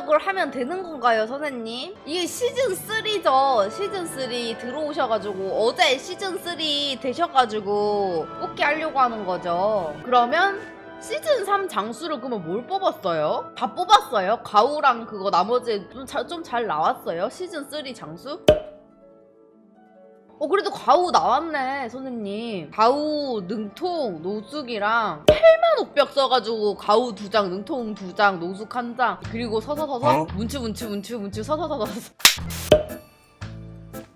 능력을 하면 되는 건가요, 선생님? 이게 시즌 3죠. 시즌 3 들어오셔가지고 어제 시즌 3 되셔가지고 뽑기 하려고 하는 거죠. 그러면 시즌 3 장수를 그러면 뭘 뽑았어요? 다 뽑았어요? 가우랑 그거 나머지 좀잘 나왔어요? 시즌 3 장수? 어 그래도 가우 나왔네 선생님 가우 능통 노숙이랑 8 만 옥벽 써가지고 가우 두 장 능통 두 장 노숙 한 장 그리고 서서서서 어? 문추 문추 문추 문추 서서서서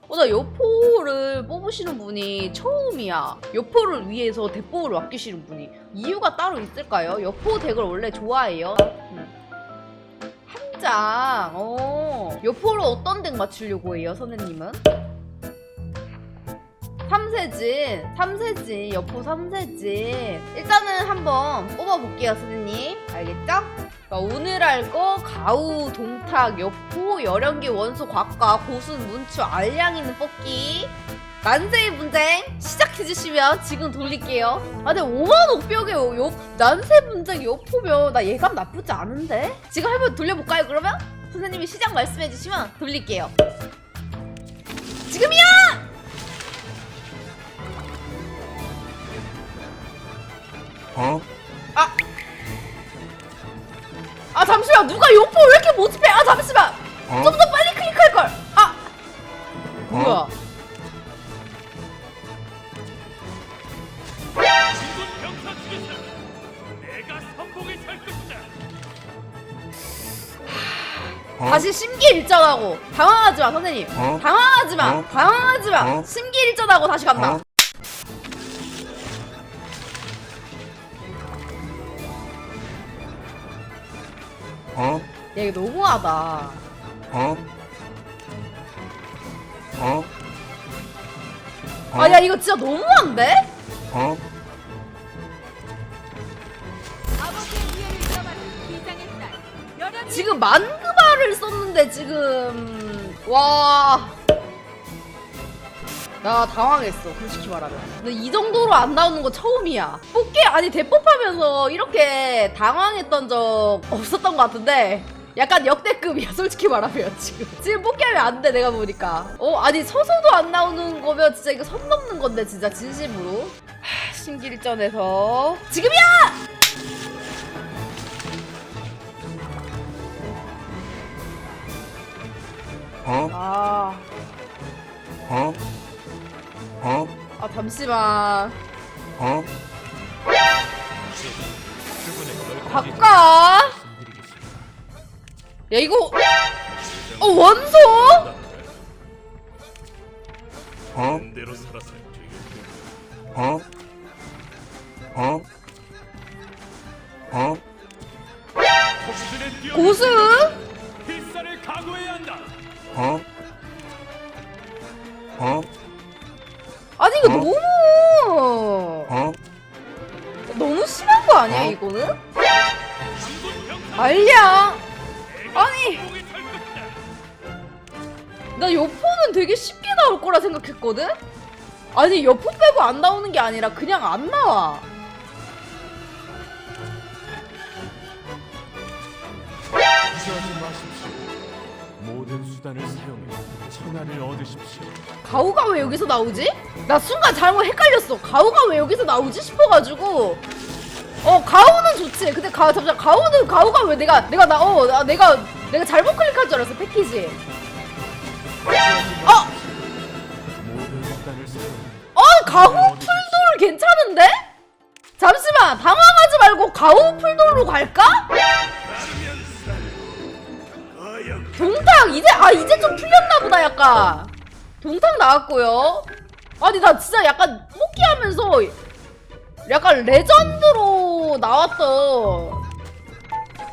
어 나 여포를 뽑으시는 분이 처음이야. 여포를 위해서 대포를 아끼시는 분이. 이유가 따로 있을까요? 여포 덱을 원래 좋아해요? 한 장. 어. 여포를 어떤 덱 맞추려고 해요 선생님은? 삼세진, 삼세진, 여포 삼세진. 일단은 한번 뽑아볼게요, 선생님. 알겠죠? 자, 오늘 할거 가우, 동탁, 여포, 열연기, 원소, 곽과, 고순, 문추, 알량이는 뽑기. 난세의 분쟁 시작해주시면 지금 돌릴게요. 아, 근데 5만 옥벽에 요, 난세 분쟁 여포면 나 예감 나쁘지 않은데? 지금 한번 돌려볼까요, 그러면? 선생님이 시작 말씀해주시면 돌릴게요. 지금이야! 어? 아 잠시만 누가 요포 왜 이렇게 못집해 아 잠시만 어? 좀 더 빨리 클릭할 걸. 아 뭐야? 어? 병사 중에서 내가 것이다. 어? 다시 심기일전하고 당황하지 마 선생님. 어? 당황하지 마. 어? 당황하지 마. 어? 심기일전하고 다시 간다. 어? 어? 야 이거 너무하다. 어? 어? 어? 아 야 이거 진짜 너무한데? 어? 지금 만그바를 썼는데 지금 와. 나 당황했어. 솔직히 말하면. 근데 이 정도로 안 나오는 거 처음이야. 뽑기 아니 대법하면서 이렇게 당황했던 적 없었던 것 같은데 약간 역대급이야 솔직히 말하면. 지금. 지금 뽑기하면 안 돼 내가 보니까. 어 아니 서서도 안 나오는 거면 진짜 이거 선 넘는 건데 진짜 진심으로. 하, 신길전에서. 지금이야 잠시만 어? 바꿔 야 이거 어 원소 어? 어? 어? 어? 고수 내가 아니. 나 여포는 되게 쉽게 나올 거라 생각했거든 아니 여포 빼고 안 나오는 게 아니라 그냥 안 나와 마십시오. 모든 수단을 사용해 천하를 얻으십시오. 가오가 왜 여기서 나오지? 나 순간 잘못 헷갈렸어. 가오가 왜 여기서 나오지 싶어가지고. 어 가오는 좋지. 근데 가 잠시만 가오는 가오가 왜 내가 내가 나어 나, 내가 내가 잘못 클릭한 줄 알았어 패키지. 어, 어 가오 풀돌 괜찮은데? 잠시만 당황하지 말고 가오 풀돌로 갈까? 동탁 이제 아 이제 좀 풀렸나 보다 약간. 동탁 나왔고요. 아니 나 진짜 약간 뽑기하면서 약간 레전드로 나왔던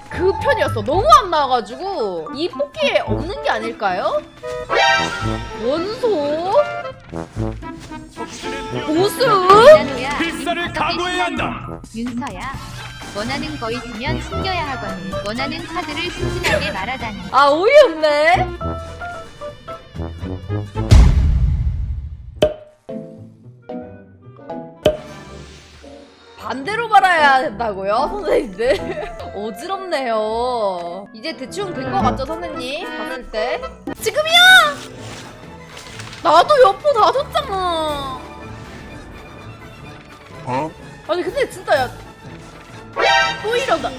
그 편이었어. 너무 안 나와가지고 이 뽑기에 없는 게 아닐까요? 원소 보수 필사를 각오해야 한다. 윤서야 원하는 거 있으면 숨겨야 하거늘 원하는 카드를 순진하게 말하다니 아 어이없네. 말아야 된다고요, 선생님들? 어지럽네요. 이제 대충 된 것 같죠, 선생님? 봤을 때. 지금이야! 나도 여포 다 줬잖아. 어? 아니, 근데 진짜 야. 또 이러다.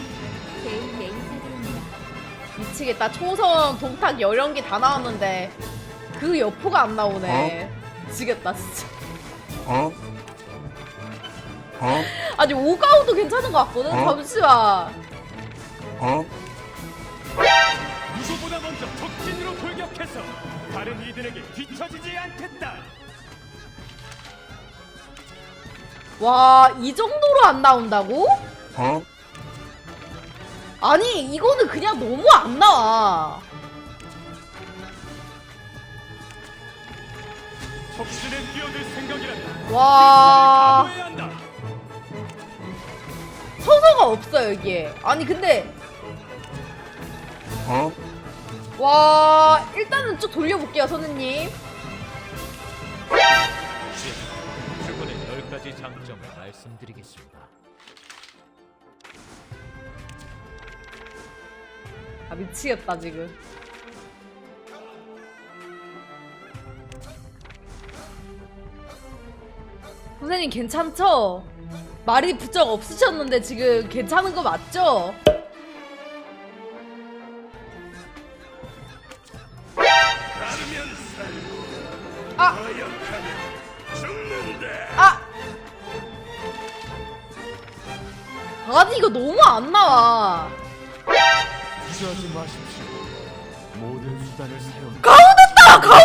미치겠다. 초선, 동탁, 열연기 다 나왔는데 그 여포가 안 나오네. 미치겠다, 진짜. 어? 어? 아니, 오가우도 괜찮은 것 같거든? 어? 잠시만. 어? 누구보다 먼저 적진으로 돌격해서 다른 이들에게 뒤처지지 않겠다. 와, 이 정도로 안 나온다고? 어? 아니, 이거는 그냥 너무 안 나와. 적진에 뛰어들 생각이란다. 와, 각오해야 한다. 없어요, 이게. 아니, 근데, 어? 와, 일단은 쭉 돌려볼게요, 선생님. 주군의 열 가지 장점을 말씀드리겠습니다. 아, 미치겠다, 지금. 선생님, 괜찮죠? 말이 부쩍 없으셨는데 지금 괜찮은 거 맞죠? 아! 아! 아니 이거 너무 안 나와. 주저하지 마십시오. 모든 수단을 사용. 가우 됐다! 가우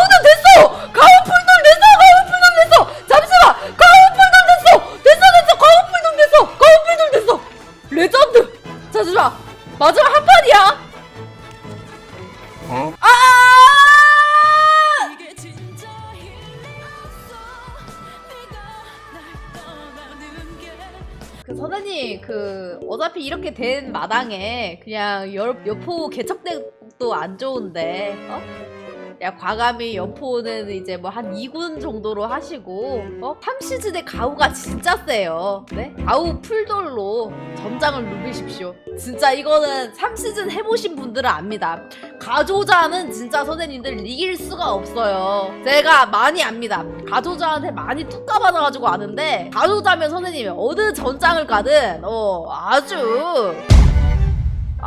그 선생님 그 어차피 이렇게 된 마당에 그냥 열, 여포 개척대도 안 좋은데 어? 야 과감히 여포는 이제 뭐 한 2군 정도로 하시고 어? 3시즌에 가우가 진짜 세요. 네? 가우 풀돌로 전장을 누비십시오. 진짜 이거는 3시즌 해보신 분들은 압니다. 가조자는 진짜 선생님들 이길 수가 없어요. 제가 많이 압니다. 가조자한테 많이 툭 까받아가지고 아는데 가조자면 선생님이 어느 전장을 가든 어 아주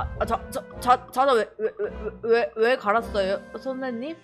아, 아, 자, 자, 자, 자자 왜, 왜, 왜, 왜, 왜 갈았어요, 선생님?